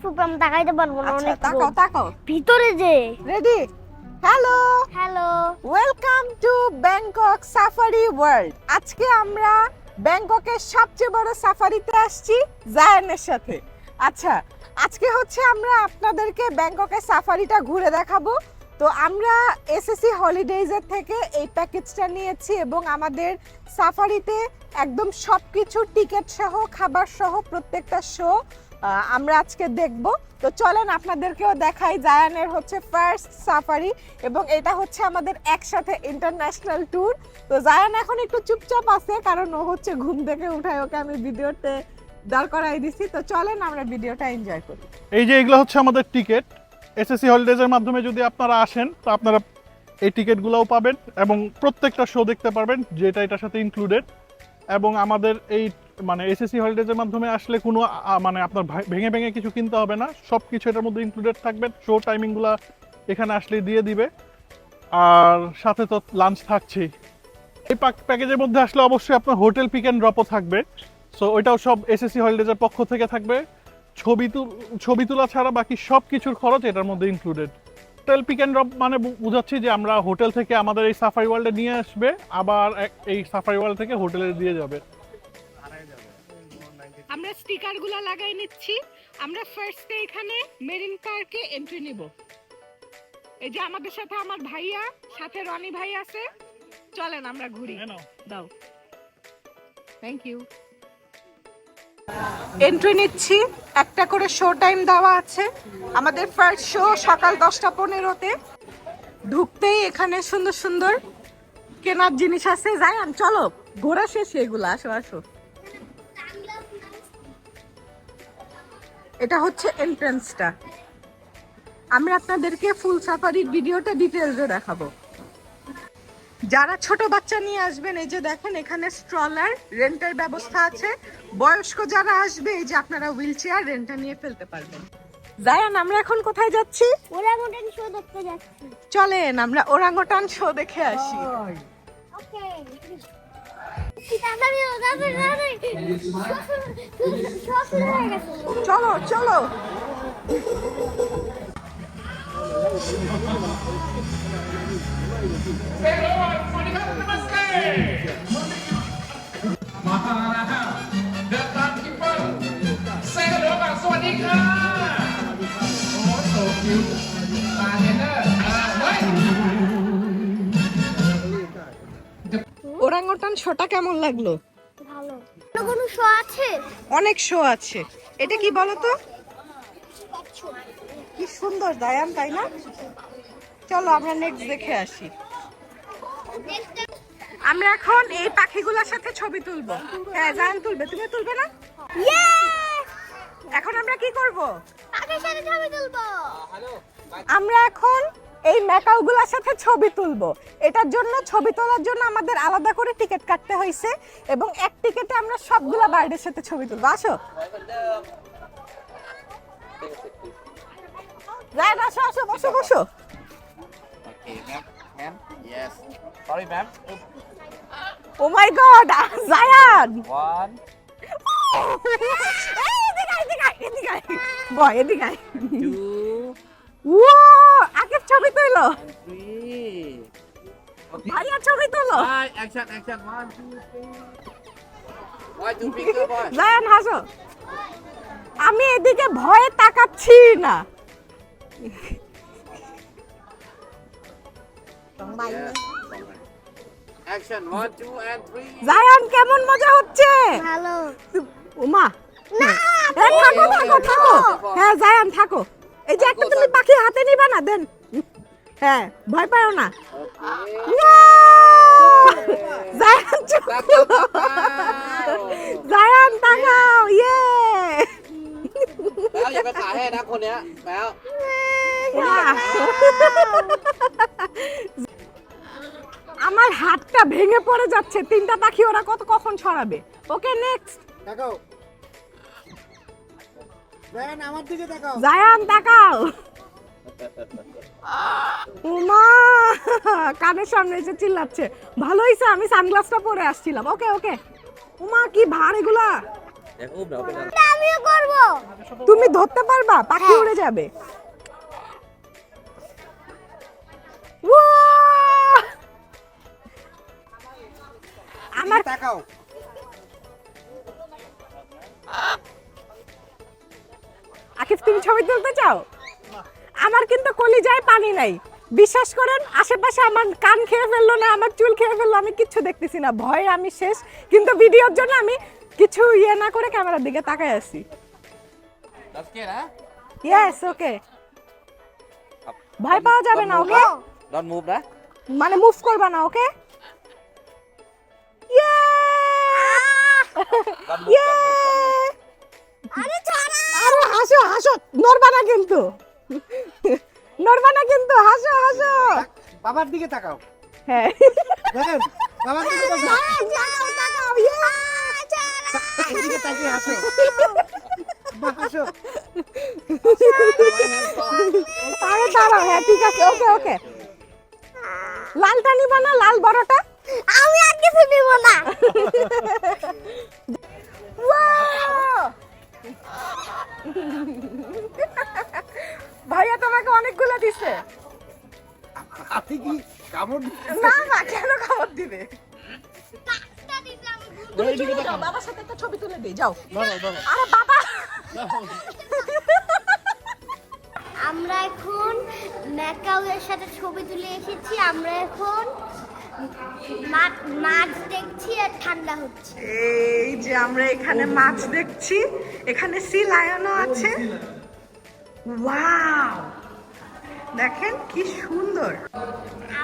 ফুপ আমি তাকাইতে পারব না আচ্ছা অনেক তাকাও রোদ। তাকাও। ভিতরে যে। Ready hello hello welcome to Bangkok safari world আজকে আমরা ব্যাংককের সবচেয়ে বড় সাফারিতে আসছি জায়ানের সাথে। আচ্ছা আজকে হচ্ছে আমরা আপনাদেরকে ব্যাংককের সাফারিটা ঘুরে দেখাবো। তো আমরা এসএসসি হলিডেজের থেকে এই প্যাকেজটা নিয়েছি এবং আমাদের সাফারিতে একদম সব কিছু টিকিট সহ খাবার সহ প্রত্যেকটা শো আমরা আজকে দেখব। তো চলেন আপনাদেরকেও দেখাই জায়ানের হচ্ছে ফার্স্ট সাফারি এবং এটা হচ্ছে আমাদের একসাথে ইন্টারন্যাশনাল ট্যুর তো জায়ান এখন একটু চুপচাপ আছে, কারণ ও হচ্ছে ঘুম থেকে উঠায় ওকে আমি ভিডিওতে দাঁড় করাই দিছি। তো চলেন আমরা ভিডিওটা এনজয় করি। এই যে এগুলো হচ্ছে আমাদের টিকিট এসএসসি হলিডেজের মাধ্যমে যদি আপনারা আসেন, তো আপনারা এই টিকিটগুলোও পাবেন এবং প্রত্যেকটা শো দেখতে পারবেন, যেটা এটার সাথে ইনক্লুডেড এবং আমাদের এই মানে এসএসসি হলিডেজের মাধ্যমে আসলে কোনো মানে আপনার ভেঙে ভেঙে কিছু কিনতে হবে না। সব কিছু এটার মধ্যে ইনক্লুডেড থাকবে। শো টাইমিংগুলো এখানে আসলে দিয়ে দিবে। আর সাথে তো লাঞ্চ থাকছেই। এই প্যাকেজের মধ্যে আসলে অবশ্যই আপনার হোটেল পিক অ্যান্ড ড্রপও থাকবে। সো ওইটাও সব এসএসসি হলিডেজের পক্ষ থেকে থাকবে। ছবি ছবি তোলা ছাড়া বাকি সব কিছুর খরচ এটার মধ্যে included hotel pick and drop মানে বুঝাচ্ছি যে আমরা হোটেল থেকে আমাদের এই সাফারি ওয়ার্ল্ডে নিয়ে আসবে। আবার এই সাফারি ওয়ার্ল্ড থেকে হোটেলে দিয়ে যাবে। আমরা স্টিকারগুলো লাগাই নিচ্ছি। আমরা ফার্স্টে এখানে মেরিন পার্কে এন্ট্রি নিব। এই যে আমাদের সাথে আমার ভাইয়া সাথে রনি ভাই আছে। চলেন আমরা ঘুরি। দাও। থ্যাংক ইউ এন্ট্রি নিচ্ছি। একটা করে শো টাইম দেওয়া আছে। আমাদের ফার্স্ট শো সকাল দশটা পনেরোতে। ঢুকতেই এখানে সুন্দর সুন্দর কেনার জিনিস আছে। যাই চলো ঘোরা শেষ এগুলো আসো আসো। এটা হচ্ছে এন্ট্রান্সটা আমি আপনাদেরকে ফুল সাফারির ভিডিওটা ডিটেলসে দেখাবো। যারা ছোট বাচ্চা নিয়ে আসবেন এই যে দেখেন এখানে স্ট্রলার রেন্টের ব্যবস্থা আছে। বয়স্ক যারা আসবে এই যে আপনারা হুইল চেয়ার রেন্টে নিয়ে ফেলতে পারবেন। জায়ান আমরা এখন কোথায় যাচ্ছি? ওরা শো দেখতে যাচ্ছি। চলেন আমরা ওরাঙ্গটান শো দেখে আসি। ওকে তাড়াতাড়ি তাড়াতাড়ি তাড়াতাড়ি শো শুরু হয়ে গেছে চলো চলো The শোটা কেমন লাগল? ভালো। কোনো শো আছে? অনেক শো আছে। এটা কি বলতো? কি সুন্দর দায়ান তাই না? চলো আমরা নেক্সট দেখে আসি। আমরা এখন এই পাখিগুলোর সাথে ছবি তুলবো। হ্যাঁ জায়ান তুলবে। তুমি তুলবে না? এখন আমরা কি করব? আগের সাথে ছবি তুলবো। আমরা এখন এই ম্যাকাওগুলোর সাথে ছবি তুলবো। এটার জন্য ছবি তোলার জন্য আমাদের আলাদা করে টিকিট কাটতে হয়েছে এবং এক টিকিটে আমরা সবগুলো বার্ডের সাথে ছবি তুলবো। আসো। রায় আসো আসো বসো বসো. ও মাই গড জায়ান এই, এদিকে এদিকে এদিকে বয় এদিকে আগে ছবি তুলো। জয়ান হাস। আমি এদিকে ভয়ে তাকাচ্ছি না। জায়ান কেমন মজা হচ্ছে? হ্যাঁ, হ্যাঁ জায়ান থাকো। এই যে একটা তুমি পাখি হাতে নিবা না দেন হ্যাঁ ভয় পাও না Okay. জায়ান চুপ Tap, করো। tap, tap, tap. জায়ান তাকাও ইয়ে แล้วอย่าไปขายให้นะคนเนี้ยแล้ว উমা। আমার হাতটা ভেঙে পড়ে যাচ্ছে তিনটা পাখি ওরা কত কখন ছড়াবে ওকে নেক্সট তাকাও দেখেন আমার দিকে তাকাও। জায়ান তাকাও। উমা কানের সামনে এসে চিল্লাচ্ছে। ভালো হয়েছে আমি সানগ্লাসটা পরে আসছিলাম। ওকে ওকে। উমা কি ভার এগুলা? আমিও করব। তুমি ধরতে পারবা? পাখি হ্যাঁ। উড়ে যাবে। আমার তাকাও। আকিব তুমি ছবি তুলতে চাও? আমার কিন্তু কলিজায় পানি নাই। বিশ্বাস করেন আশেপাশে আমার কান খেয়ে ফেলল না আমার চুল খেয়ে ফেলল আমি কিচ্ছু দেখতেছি না। ভয়ে আমি শেষ। কিন্তু ভিডিওর জন্য আমি কিছু ইয়ে না করে ক্যামেরার দিকে তাকায় আছি। ইয়েস ওকে ভয় পাওয়া যাবে না ওকে না? মানে মুভ করবা না ওকে আরে ছাড়া আরে হাসো হাসো নড়বা না কিন্তু। নড়বা না কিন্তু হাসো হাসো। বাবার দিকে তাকাও। হ্যাঁ। দেখেন বাবার দিকে তাকাও। তাকাও, এদিকে তাকিয়ে হাসো। বাহ, হাসো। আরে দাঁড়াও হ্যাঁ ঠিক আছে ওকে ওকে। লালটা নিবা না লাল বড়টা? আমি আর কিছু নিব না! ভাইয়া তোমাকে অনেকগুলো দিছে। আপনি কি কামড় না না কেন খাবার দিবে? বাবার সাথে একটা ছবি তুলে দিই যাও। আরে বাবা! আমরা এখন ম্যাকাওয়ের সাথে ছবি তুলে এসেছি আমরা এখন মাছ দেখছি আর ঠান্ডা হচ্ছে। এই যে আমরা এখানে মাছ দেখছি এখানে সি লায়নও আছে। ওয়াও! দেখেন কি সুন্দর।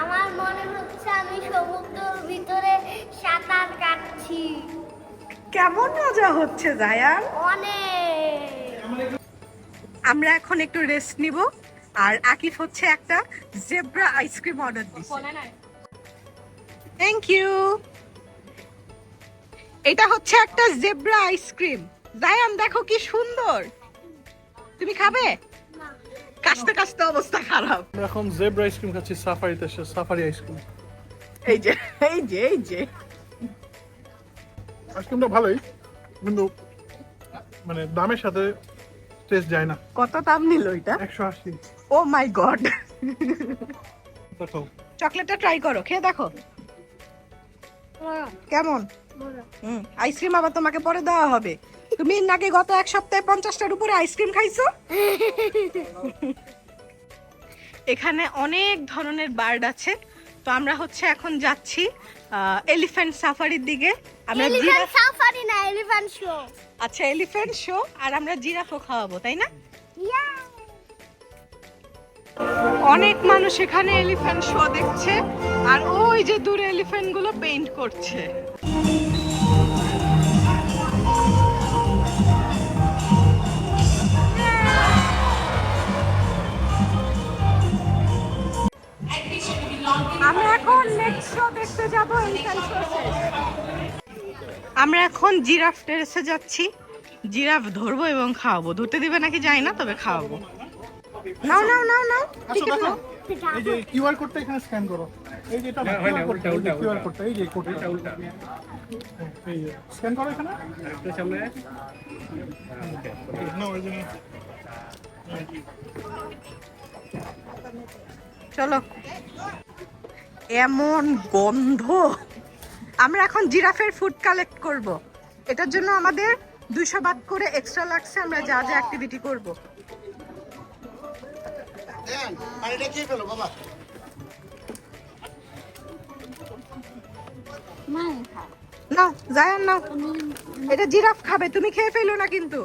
আমার মনে হচ্ছে আমি সমুদ্রের ভিতরে সাঁতার কাটছি। কেমন মজা হচ্ছে জায়ান? অনেক। আমরা এখন একটু রেস্ট নিব। আর আকিফ হচ্ছে একটা জেব্রা আইসক্রিম অর্ডার দিচ্ছে থ্যাংক ইউ এটা হচ্ছে একটা জেব্রা আইসক্রিম জায়ান দেখো কি সুন্দর। তুমি খাবে? কাশতে কাশতে অবস্থা খারাপ। জেব্রা আইসক্রিম খাচ্ছি সাফারিতে সাফারি আইসক্রিম এই যে এই যে এই যে। আইসক্রিমটা ভালোই কিন্তু মানে দামের সাথে টেস্ট যায় না। কত দাম নিল এটা? একশো আশি। ও মাই গড চকলেটটা ট্রাই করো খেয়ে দেখো। কেমন? হুম আইসক্রিম আবার তোমাকে পরে দেওয়া হবে। তুমি নাকি গত এক সপ্তাহে পঞ্চাশটার উপরে আইসক্রিম খাইছো? এখানে অনেক ধরনের বার্ড আছে। তো আমরা হচ্ছে এখন যাচ্ছি এলিফ্যান্ট সাফারির দিকে। আমরা এলিফ্যান্ট জিরাফ সাফারি না এলিফ্যান্ট শো। আচ্ছা এলিফ্যান্ট শো আর আমরা জিরাফও খাওয়াবো তাই না? অনেক মানুষ এখানে এলিফ্যান্ট শো দেখছে, আর ওই যে দূরে এলিফ্যান্টগুলো পেইন্ট করছে। আমরা এখন শো দেখতে আমরা এখন জিরাফ টেরেসে যাচ্ছি। জিরাফ ধরবো এবং খাওয়াবো। ধরতে দিবে নাকি? জানি না, তবে খাওয়াবো। নাও নাও নাও নাও। আচ্ছা টিকিট নাও। এই যে কিউআর কোডটা এখানে স্ক্যান করো। এই যে এটা কিউআর কোডটা এই যে কিউআর কোডটা এই যে কোডটা উল্টা এই যে স্ক্যান করো এখানে। সামনে। না ওই জন্য চলো। এমন গন্ধ। আমরা এখন জিরাফের ফুড কালেক্ট করব। এটার জন্য আমাদের দুইশো বাদ করে এক্সট্রা লাগছে আমরা যা যা অ্যাক্টিভিটি করব। পানিটা খেয়ে ফেলো বাবা। নাও জায়ান নাও এটা জিরাফ খাবে তুমি খেয়ে ফেলো না কিন্তু।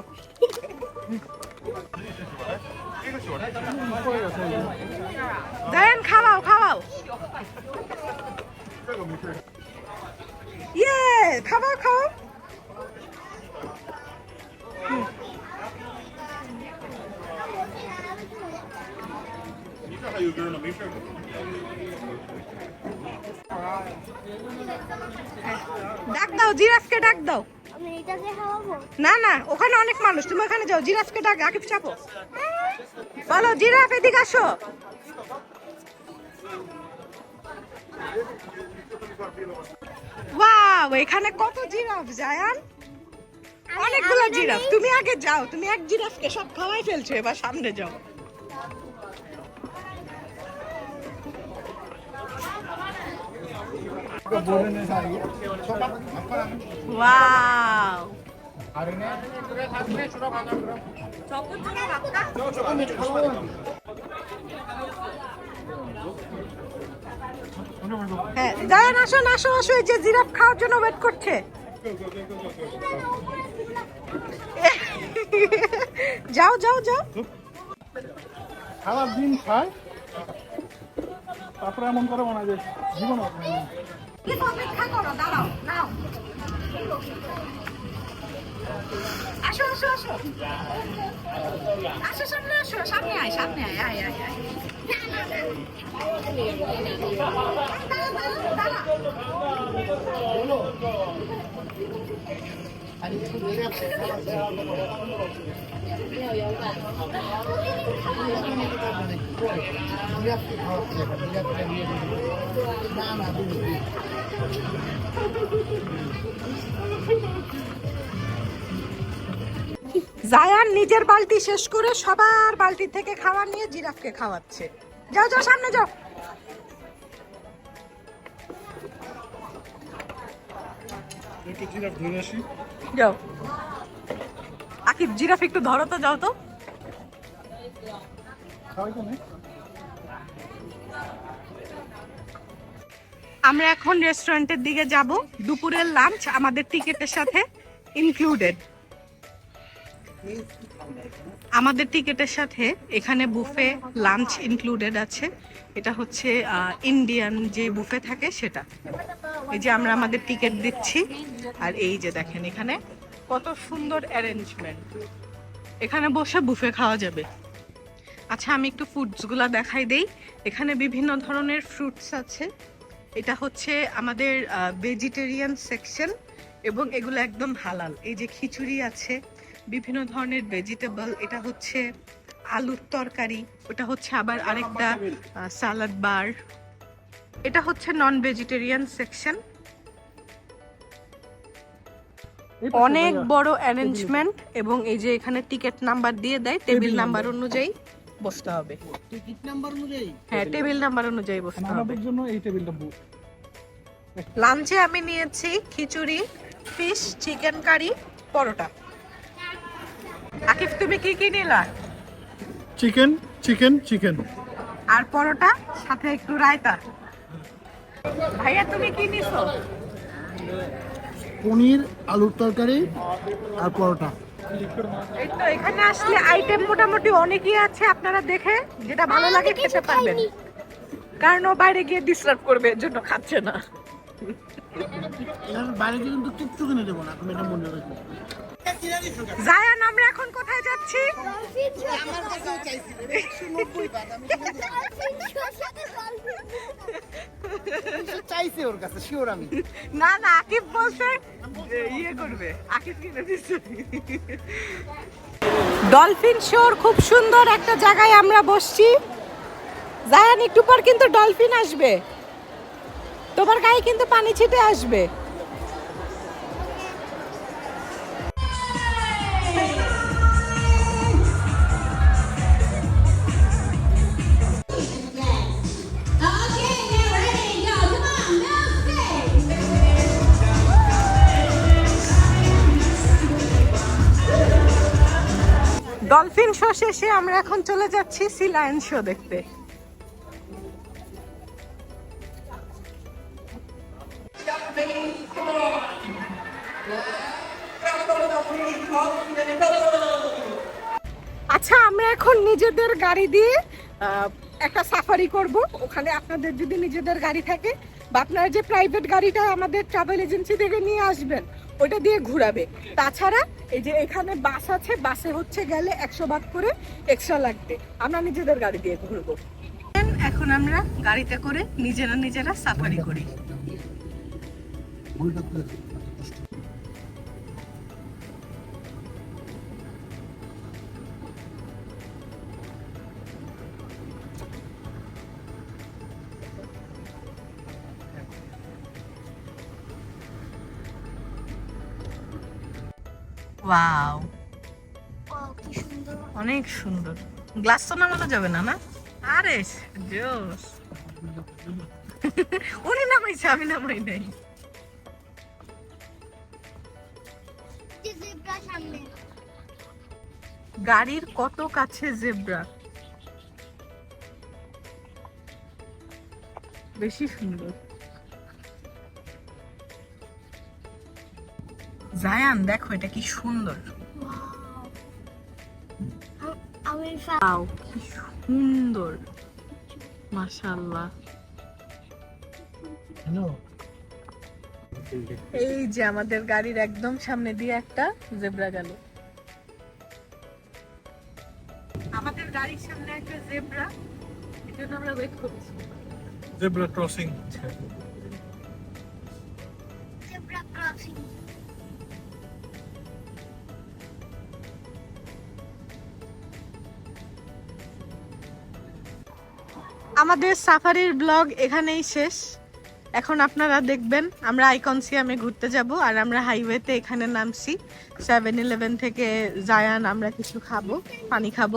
জায়ান খাওয়াও খাওয়াও। ইয়ে খাওয়াও খাওয়াও। ডাক দাও জিরাফকে ডাক দাও। আমি এটাকে খাওয়াবো না না ওখানে অনেক মানুষ তুমি ওখানে যাও জিরাফকে ডাক আকিব চাপো। বলো জিরাফ এদিকে আসো। ওয়াও এখানে কত জিরাফ জায়ান? অনেকগুলো জিরাফ। তুমি আগে যাও তুমি এক জিরাফকে সব খাওয়াই ফেলছো এবার সামনে যাও। ওয়াও হ্যাঁ জায়ান আসো আসো আসো এই যে জিরাফ খাওয়ার জন্য ওয়েট করছে। যাও যাও যাও। সারা দিন খায়। তারপরে এমন করে মনে হয় জীবন অপেক্ষা দাঁড়াও আসো আসো আসো। আসো, সামনে আয় সামনে আয় আয় আয়। জায়ান নিজের বালতি শেষ করে সবার বালতি থেকে খাবার নিয়ে জিরাফকে খাওয়াচ্ছে। যাও যাও, সামনে যাও। আকিব, জিরাফ একটু ধরো তো, যাও তো। আমরা এখন রেস্টুরেন্টের দিকে যাব। দুপুরের লাঞ্চ আমাদের টিকেটের সাথে ইনক্লুডেড আমাদের টিকেটের সাথে এখানে বুফে লাঞ্চ ইনক্লুডেড আছে। এটা হচ্ছে ইন্ডিয়ান যে বুফে থাকে সেটা। এই যে আমরা আমাদের টিকিট দিচ্ছি। আর এই যে দেখেন এখানে কত সুন্দর অ্যারেঞ্জমেন্ট এখানে বসে বুফে খাওয়া যাবে। আচ্ছা আমি একটু ফুডসগুলো দেখাই দেই। এখানে বিভিন্ন ধরনের ফ্রুটস আছে। এটা হচ্ছে আমাদের ভেজিটেরিয়ান সেকশন এবং এগুলো একদম হালাল। এই যে খিচুড়ি আছে, বিভিন্ন ধরনের ভেজিটেবল এটা হচ্ছে আলুর তরকারি, ওটা হচ্ছে আবার আরেকটা সালাদ বার। এটা হচ্ছে নন ভেজিটেরিয়ান সেকশন অনেক বড় অ্যারেঞ্জমেন্ট এবং এই যে এখানে টিকিট নাম্বার দিয়ে দেয় টেবিল নাম্বার অনুযায়ী বসতে হবে। টিকিট নাম্বার অনুযায়ী? হ্যাঁ টেবিল নাম্বার অনুযায়ী বসতে হবে। আমাদের জন্য এই টেবিলটা বুক লাঞ্চে আমি নিয়েছি khichuri fish chicken curry paratha. Akif তুমি কি কি নিলা? চিকেন চিকেন চিকেন আর পরোটা সাথে একটু রায়তা। ভাইয়া তুমি কি নিছো? পনির আলুর তরকারি আর পরোটা। এই তো এখানে আসলে আইটেম মোটামুটি অনেকই আছে আপনারা দেখে যেটা ভালো লাগে খেতে পারবেন। কারণ ও বাইরে গিয়ে ডিস্টার্ব করবে এর জন্য খাচ্ছে না। বাইরে গিয়ে কিন্তু কিচ্ছু কিনে দেবো না তুমি এটা মনে রাখো। জায়ান, আমরা এখন কোথায় যাচ্ছি? চাইছি ওর কাছে শিওর আমি না না, আকিব বলছে ইয়ে করবে। আকিব কিনে দিচ্ছে। ডলফিন শোর খুব সুন্দর একটা জায়গায় আমরা বসছি। জায়ান, একটু পর কিন্তু ডলফিন আসবে। তোমার গায়ে কিন্তু পানি ছিটে আসবে। শেষে আমরা এখন চলে যাচ্ছি সি লায়ন শো দেখতে। আচ্ছা আমরা এখন নিজেদের গাড়ি দিয়ে একটা সাফারি করব। ওখানে আপনাদের যদি নিজেদের গাড়ি থাকে বা আপনারা যে প্রাইভেট গাড়িটা আমাদের ট্রাভেল এজেন্সি থেকে নিয়ে আসবেন ওটা দিয়ে ঘুরাবে। তাছাড়া এই যে এখানে বাস আছে, বাসে হচ্ছে গেলে একশো বাদ করে এক্সট্রা লাগবে। আমরা নিজেদের গাড়ি দিয়ে ঘুরবো। এখন আমরা গাড়িতে করে নিজেরা নিজেরা সাফারি করি। ওয়াও সুন্দর। অনেক সুন্দর। গ্লাস তো নামানো যাবে না না? আরে জোস ওরে নামাইছে আমি নামাই নাই। গাড়ির কত কাছে জেব্রা বেশি সুন্দর। জায়ান দেখো এটা কি সুন্দর। কি সুন্দর। মাশাআল্লাহ। এই যে আমাদের গাড়ির একদম সামনে দিয়ে একটা জেব্রা গেল। আমাদের গাড়ির সামনে একটা জেব্রা এই জন্য আমরা ওয়েট করছি। জেব্রা ক্রসিং জেব্রা ক্রসিং আমাদের সাফারির ব্লগ এখানেই শেষ। এখন আপনারা দেখবেন, আমরা আইকনসিয়ামে ঘুরতে যাব আর আমরা হাইওয়েতে এখানে নামছি। সেভেন ইলেভেন থেকে জায়ান আমরা কিছু খাব, পানি খাব।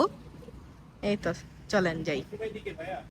এই তো, চলেন যাই।